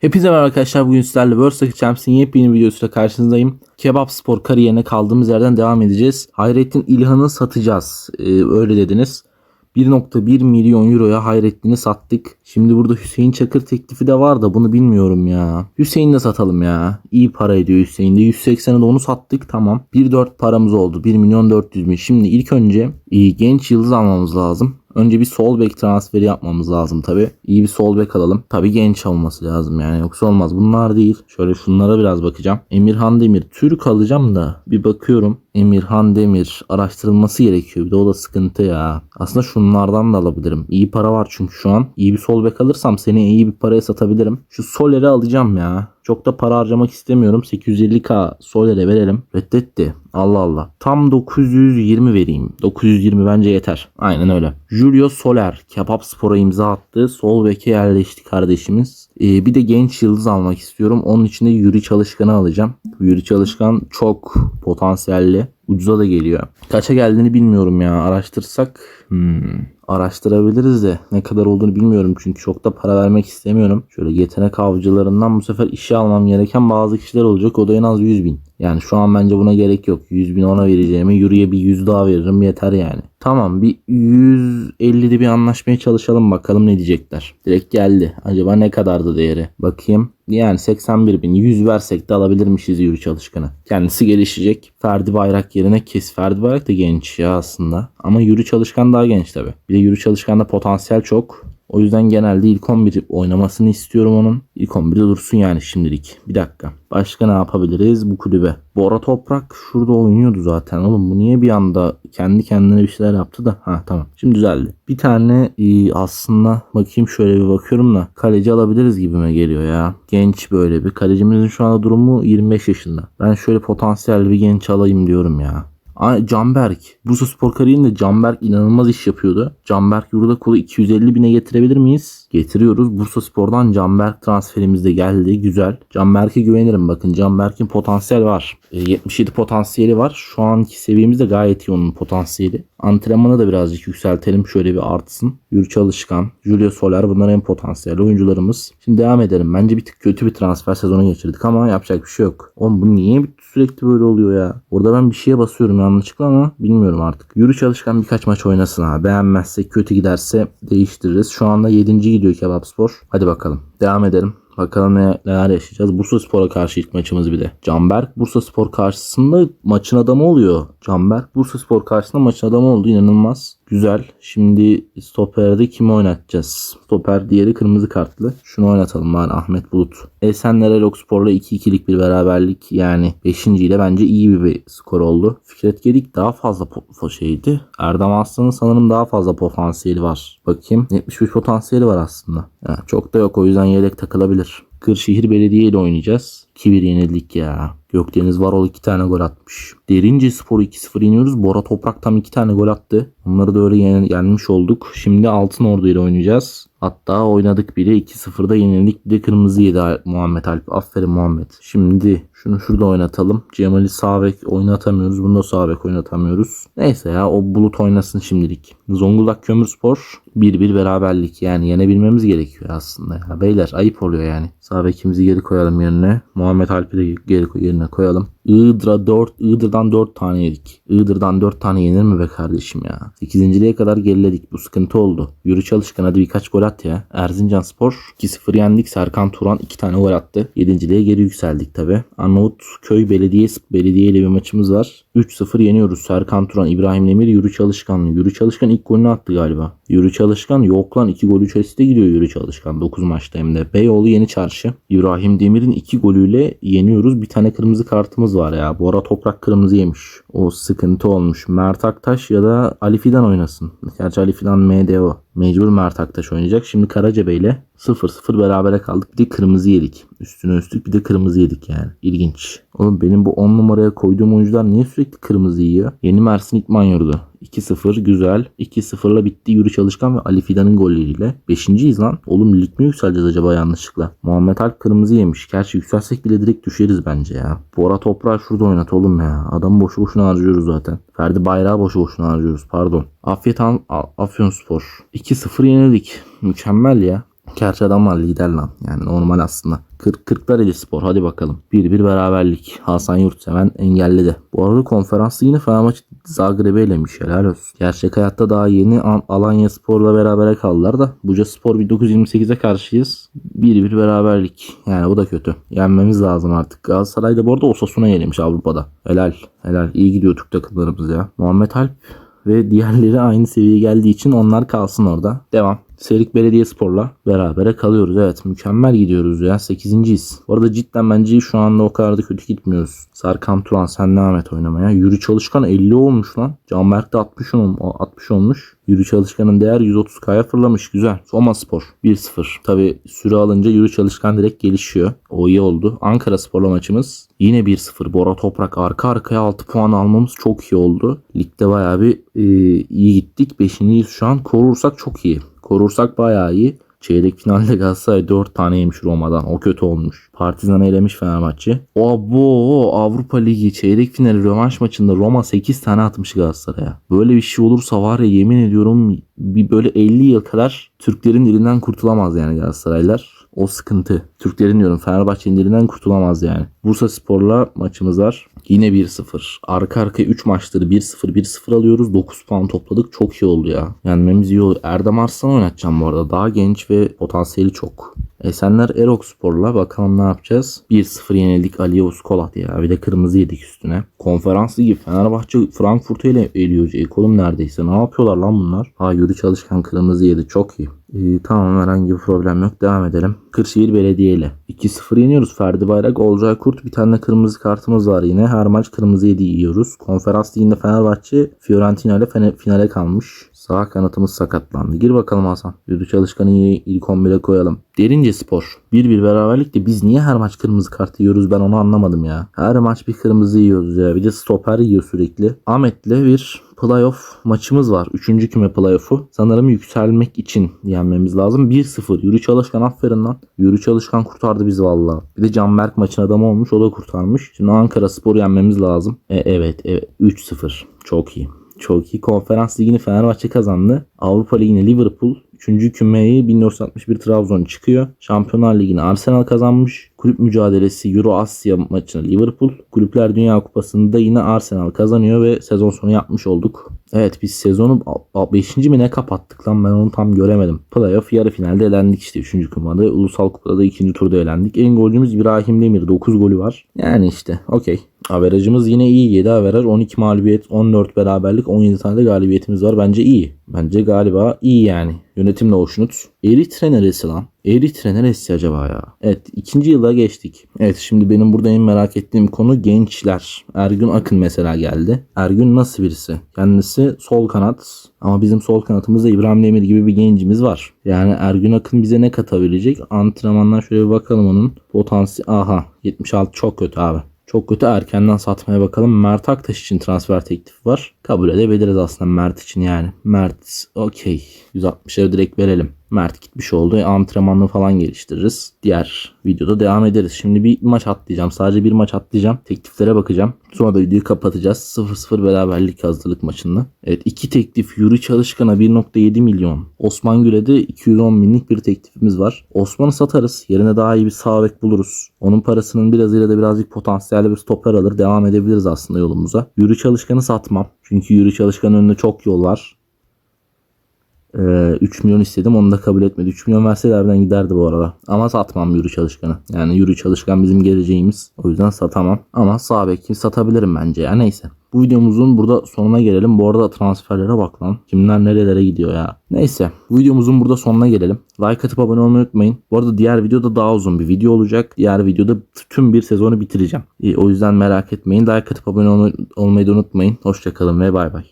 Hepinize merhaba arkadaşlar. Bugün sizlerle World Champs'in yepyeni videosuyla karşınızdayım. Kebap Spor kariyerine kaldığımız yerden devam edeceğiz. Hayrettin İlhan'ı satacağız. Ee, öyle dediniz. 1.1 milyon euroya Hayrettin'i sattık. Şimdi burada Hüseyin Çakır teklifi de var da bunu bilmiyorum ya. Hüseyin'i de satalım ya. İyi para ediyor Hüseyin'de. 180'e de onu sattık tamam. 1.4 paramız oldu. 1 milyon 400 bin. Şimdi ilk önce iyi genç yıldız almamız lazım. Önce bir sol bek transferi yapmamız lazım tabi. İyi bir sol bek alalım. Tabi genç olması lazım yani yoksa olmaz. Bunlar değil. Şöyle şunlara biraz bakacağım. Emirhan Demir. Türk alacağım da bir bakıyorum. Emirhan Demir araştırılması gerekiyor. Bir de o da sıkıntı ya. Aslında şunlardan da alabilirim. İyi para var çünkü şu an. İyi bir sol bek alırsam seni iyi bir paraya satabilirim. Şu Soler'i alacağım ya. Çok da para harcamak istemiyorum. 850k Soler'e verelim. Reddetti. Allah Allah. Tam 920 vereyim. 920 bence yeter. Aynen öyle. Julio Soler. Kebap Spor'a imza attı. Sol beke yerleşti kardeşimiz. Ee, bir de genç yıldız almak istiyorum. Onun için de Yuri Çalışkan'ı alacağım. Yuri Çalışkan çok potansiyelli. Ucuza da geliyor. Kaça geldiğini bilmiyorum ya. Araştırsak hmm, araştırabiliriz de ne kadar olduğunu bilmiyorum çünkü çok da para vermek istemiyorum. Şöyle yetenek avcılarından bu sefer işe almam gereken bazı kişiler olacak. O da en az 100 bin. Yani şu an bence buna gerek yok. 100 bin ona vereceğime yürüye bir 100 daha veririm yeter yani. Tamam bir 150'de bir anlaşmaya çalışalım bakalım ne diyecekler. Direkt geldi. Acaba ne kadardı değeri? Bakayım. Yani 81 bin 100 versek de alabilirmişiz Yuri Çalışkan'ı. Kendisi gelişecek. Ferdi Bayrak yerine kes. Ferdi Bayrak da genç ya aslında. Ama Yuri Çalışkan daha genç tabi. Bir de Yuri Çalışkan'da potansiyel çok. O yüzden genelde ilk 11 oynamasını istiyorum onun. İlk 11'de dursun yani şimdilik. Bir dakika. Başka ne yapabiliriz bu kulübe? Bora Toprak şurada oynuyordu zaten. Oğlum bu niye bir anda kendi kendine bir şeyler yaptı da? Ha tamam. Şimdi düzeldi. Bir tane e, aslında bakayım şöyle bir bakıyorum da kaleci alabiliriz gibime geliyor ya. Genç böyle bir. Kalecimizin şu anda durumu 25 yaşında. Ben şöyle potansiyel bir genç alayım diyorum ya. Canberk. Bursa Spor kariyerinde Canberk inanılmaz iş yapıyordu. Canberk yurda kolu 250 bine getirebilir miyiz? Getiriyoruz. Bursa Spor'dan Canberk transferimiz de geldi. Güzel. Canberk'e güvenirim. Bakın Canberk'in potansiyel var. E, 77 potansiyeli var. Şu anki seviyemizde gayet iyi onun potansiyeli. Antrenmanı da birazcık yükseltelim. Şöyle bir artsın. Yürü Çalışkan, Julio Soler bunlar en potansiyel oyuncularımız. Şimdi devam edelim. Bence bir tık kötü bir transfer sezonu geçirdik ama yapacak bir şey yok. Oğlum bu niye sürekli böyle oluyor ya? Orada ben bir şeye basıyorum yanlışlıkla ama bilmiyorum artık. Yürü Çalışkan birkaç maç oynasın ha. Beğenmezse kötü giderse değiştiririz. Şu anda 7. gidiyor Kebap Spor. Hadi bakalım. Devam edelim. Bakalım ne, neler yaşayacağız. Bursa Spor'a karşı ilk maçımız bir de. Canberk Bursa Spor karşısında maçın adamı oluyor. Canberk Bursa Spor karşısında maçın adamı oldu. İnanılmaz. Güzel. Şimdi stoperde kimi oynatacağız? Stoper diğeri kırmızı kartlı. Şunu oynatalım bari Ahmet Bulut. Esenler Elok Spor'la 2-2'lik bir beraberlik yani 5. ile bence iyi bir, bir skor oldu. Fikret Gedik daha fazla şeydi. Erdem Aslan'ın sanırım daha fazla potansiyeli var. Bakayım 75 potansiyeli var aslında. Ya, çok da yok o yüzden yedek takılabilir. Kırşehir Belediye ile oynayacağız. 2-1 yenildik ya. Gökdeniz Varol 2 tane gol atmış. Derince Spor 2-0 yeniyoruz. Bora Toprak tam 2 tane gol attı. Onları da öyle yen- yenmiş olduk. Şimdi Altın Ordu ile oynayacağız. Hatta oynadık bile 2-0'da yenildik. Bir de kırmızı yedi Muhammed Alp. Aferin Muhammed. Şimdi şunu şurada oynatalım. Cemal'i sağ bek oynatamıyoruz. Bunu da sağ oynatamıyoruz. Neyse ya o bulut oynasın şimdilik. Zonguldak Kömürspor 1-1 beraberlik. Yani yenebilmemiz gerekiyor aslında. Ya. Beyler ayıp oluyor yani. Sağ bekimizi geri koyalım yerine. Muhammed Alp'i de yerine koyalım. Iğdır'a 4, Iğdır'dan 4 tane yedik. Iğdır'dan 4 tane yenir mi be kardeşim ya? 8.liğe kadar geriledik. Bu sıkıntı oldu. Yürü çalışkan hadi birkaç gol at ya. Erzincan Spor 2-0 yendik. Serkan Turan 2 tane gol attı. 7.liğe geri yükseldik tabi. Arnavutköy Belediye, Belediye ile bir maçımız var. 3-0 yeniyoruz. Serkan Turan, İbrahim Demir, Yürü Çalışkan. Yürü Çalışkan ilk golünü attı galiba. Yürü Çalışkan yok lan 2 gol 3 asiste gidiyor Yürü Çalışkan 9 maçta hem de. Beyoğlu Yeni Çarşı. İbrahim Demir'in 2 golüyle yeniyoruz. Bir tane kırmızı kartımız var ya. Bora Toprak kırmızı yemiş. O sıkıntı olmuş. Mert Aktaş ya da Ali Fidan oynasın. Gerçi Ali Fidan MDO. Mecbur Mert Aktaş oynayacak. Şimdi Karacabey ile 0-0 berabere kaldık. Bir de kırmızı yedik. Üstüne üstlük bir de kırmızı yedik yani. İlginç. Oğlum benim bu 10 numaraya koyduğum oyuncular niye sürekli kırmızı yiyor? Yeni Mersin İkman Yurdu. 2-0 güzel. 2-0'la bitti Yürü Çalışkan ve Ali Fidan'ın golleriyle. 5.yiz lan. Oğlum lig mi yükseleceğiz acaba yanlışlıkla? Muhammed Alp kırmızı yemiş. Gerçi yükselsek bile direkt düşeriz bence ya. Bora Toprağı şurada oynat oğlum ya. Adamı boşu boşuna harcıyoruz zaten. Ferdi Bayrağı boşu boşuna harcıyoruz pardon. Afiyet Afyon Spor. 2-0 yenildik. Mükemmel ya. Gerçi adamlar lider lan. Yani normal aslında. 40 40'lar spor hadi bakalım. Bir bir beraberlik. Hasan Yurtseven engelledi. Bu arada konferans yine Fenerbahçe Zagreb'e elemiş helal olsun. Gerçek hayatta daha yeni An- Alanya Spor'la berabere kaldılar da Buca Spor 1928'e karşıyız. Bir bir beraberlik. Yani bu da kötü. Yenmemiz lazım artık. Galatasaray'da bu arada Osasuna yenilmiş Avrupa'da. Helal. Helal. İyi gidiyor Türk takımlarımız ya. Muhammed Alp ve diğerleri aynı seviyeye geldiği için onlar kalsın orada. Devam. Serik Belediyespor'la berabere kalıyoruz. Evet mükemmel gidiyoruz ya. 8.yiz. Bu arada cidden bence şu anda o kadar da kötü gitmiyoruz. Serkan Turan sen devam et oynamaya. Yürü Çalışkan 50 olmuş lan. Canberk de 60, ol- 60 olmuş. Yürü Çalışkan'ın değer 130K'ya fırlamış. Güzel. Soma Spor 1-0. Tabi süre alınca Yürü Çalışkan direkt gelişiyor. O iyi oldu. Ankara Spor'la maçımız yine 1-0. Bora Toprak arka arkaya 6 puan almamız çok iyi oldu. Ligde bayağı bir e, iyi gittik. 5.yiz şu an. Korursak çok iyi. Korursak bayağı iyi. Çeyrek finalde Galatasaray 4 tane yemiş Roma'dan. O kötü olmuş. Partizan elemiş Fenerbahçe. Abo Avrupa Ligi çeyrek finali rövanş maçında Roma 8 tane atmış Galatasaray'a. Böyle bir şey olursa var ya yemin ediyorum bir böyle 50 yıl kadar Türklerin elinden kurtulamaz yani Galatasaraylar. O sıkıntı. Türklerin diyorum Fenerbahçe'nin elinden kurtulamaz yani. Bursa Spor'la maçımız var. Yine 1-0. Arka arkaya 3 maçları 1-0 1-0 alıyoruz. 9 puan topladık. Çok iyi oldu ya. Yenmemiz iyi oldu. Erdem Arslan oynatacağım bu arada. Daha genç ve potansiyeli çok. Esenler Erok Spor'la bakalım ne yapacağız. 1-0 yenildik Ali Kolat ya. Bir de kırmızı yedik üstüne. Konferans ligi Fenerbahçe Frankfurt'u ile eliyor. Ekolum neredeyse. Ne yapıyorlar lan bunlar? Ha yürü çalışkan kırmızı yedi. Çok iyi. İyi, tamam herhangi bir problem yok. Devam edelim. Kırşehir Belediye ile 2-0 yeniyoruz. Ferdi Bayrak, Olcay Kurt bir tane kırmızı kartımız var yine. Her maç kırmızı yedi yiyoruz. Konferans liginde Fenerbahçe Fiorentina ile finale kalmış. Sağ kanatımız sakatlandı. Gir bakalım Hasan. Yürü çalışkanı iyi ilk 11'e koyalım. Derince Spor. 1-1 beraberlikte biz niye her maç kırmızı kart yiyoruz ben onu anlamadım ya. Her maç bir kırmızı yiyoruz ya. Bir de stoper yiyor sürekli. Ahmet'le bir playoff maçımız var. Üçüncü küme playoff'u. Sanırım yükselmek için yenmemiz lazım. 1-0. Yürü Çalışkan aferin lan. Yürü Çalışkan kurtardı bizi valla. Bir de Canberk maçın adamı olmuş. O da kurtarmış. Şimdi Ankara Spor yenmemiz lazım. E, evet, evet. 3-0. Çok iyi. Çok iyi. Konferans ligini Fenerbahçe kazandı. Avrupa ligini Liverpool. Üçüncü kümeyi 1461 Trabzon çıkıyor. Şampiyonlar Ligi'ni Arsenal kazanmış. Kulüp mücadelesi Euro Asya maçını Liverpool. Kulüpler Dünya Kupası'nda yine Arsenal kazanıyor ve sezon sonu yapmış olduk. Evet biz sezonu 5. mi ne kapattık lan ben onu tam göremedim. Playoff yarı finalde elendik işte 3. kumada. Ulusal kupada da 2. turda elendik. En golcümüz İbrahim Demir 9 golü var. Yani işte okey. Averajımız yine iyi 7 averaj 12 mağlubiyet 14 beraberlik 17 tane de galibiyetimiz var. Bence iyi. Bence galiba iyi yani. Yönetimle hoşnut. Eritre neresi lan? Eritre neresi acaba ya? Evet ikinci yılda geçtik. Evet şimdi benim burada en merak ettiğim konu gençler. Ergün Akın mesela geldi. Ergün nasıl birisi? Kendisi sol kanat. Ama bizim sol kanatımızda İbrahim Demir gibi bir gencimiz var. Yani Ergün Akın bize ne katabilecek? Antrenmandan şöyle bir bakalım onun. Potansiyel. Aha 76 çok kötü abi. Çok kötü erkenden satmaya bakalım. Mert Aktaş için transfer teklifi var. Kabul edebiliriz aslında Mert için yani. Mert okey. 160'ları direkt verelim. Mert gitmiş oldu. E, antrenmanını falan geliştiririz. Diğer videoda devam ederiz. Şimdi bir maç atlayacağım. Sadece bir maç atlayacağım. Tekliflere bakacağım. Sonra da videoyu kapatacağız. 0-0 beraberlik hazırlık maçında. Evet iki teklif. Yuri Çalışkan'a 1.7 milyon. Osman Gül'e de 210 binlik bir teklifimiz var. Osman'ı satarız. Yerine daha iyi bir sağ bek buluruz. Onun parasının birazıyla da birazcık potansiyelli bir stoper alır. Devam edebiliriz aslında yolumuza. Yuri Çalışkan'ı satmam. Çünkü Yuri Çalışkan'ın önünde çok yol var. Ee, 3 milyon istedim onu da kabul etmedi. 3 milyon verselerden giderdi bu arada. Ama satmam Yürü Çalışkan'ı. Yani Yürü Çalışkan bizim geleceğimiz. O yüzden satamam. Ama sağ beki satabilirim bence ya neyse. Bu videomuzun burada sonuna gelelim. Bu arada transferlere bak lan. Kimler nerelere gidiyor ya. Neyse. Bu videomuzun burada sonuna gelelim. Like atıp abone olmayı unutmayın. Bu arada diğer videoda daha uzun bir video olacak. Diğer videoda tüm bir sezonu bitireceğim. Ee, O yüzden merak etmeyin. Like atıp abone olmayı da unutmayın. Hoşçakalın ve bay bay.